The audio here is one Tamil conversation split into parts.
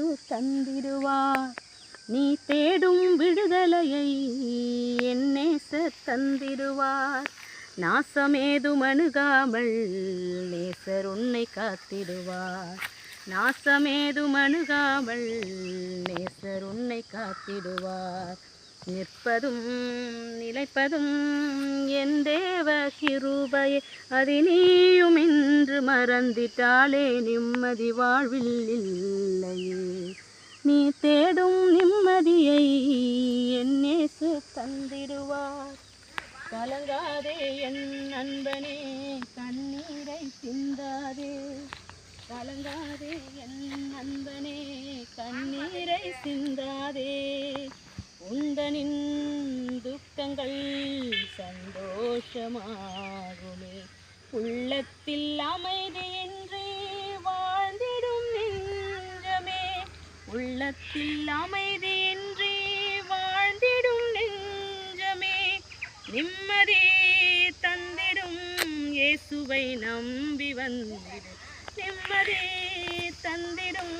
இயேசு தந்திடுவார். நீ தேடும் விடுதலையை என் நேசர் தந்திடுவார். நாசமேதும் அணுகாமல் நேசர் உன்னை காத்திடுவார். நாசமேதும் அணுகாமல் நேசர் உன்னை காத்திடுவார். நிற்பதும் நிலைப்பதும் என் தேவ கிருபையே. அதினியும் மறந்திட்டாலே நிம்மதி வாழ்வில் இல்லையே நீ தேடும் நிம்மதியை என் தந்திடுவார். கலங்காதே என் நண்பனே கண்ணீரை சிந்தாதே. கலங்காதே என் நண்பனே கண்ணீரை சிந்தாதே. உந்தனின் துக்கங்கள் சந்தோஷமாகுமே. உள்ளத்தில் அமைதியின்றி வாழ்ந்திடும் நெஞ்சமே. உள்ளத்தில் அமைதியின்றி வாழ்ந்திடும் நெஞ்சமே. நிம்மதி தந்திடும் இயேசுவை நம்பி வந்திடும் நிம்மதி தந்திடும்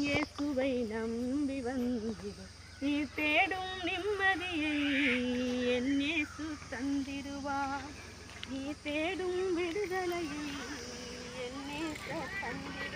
இயேசுவை நம்பி வந்திடும் நீ தேடும் நிம்மதியை தேடும் விடுதலையை என் இயேசு தந்திடுவார்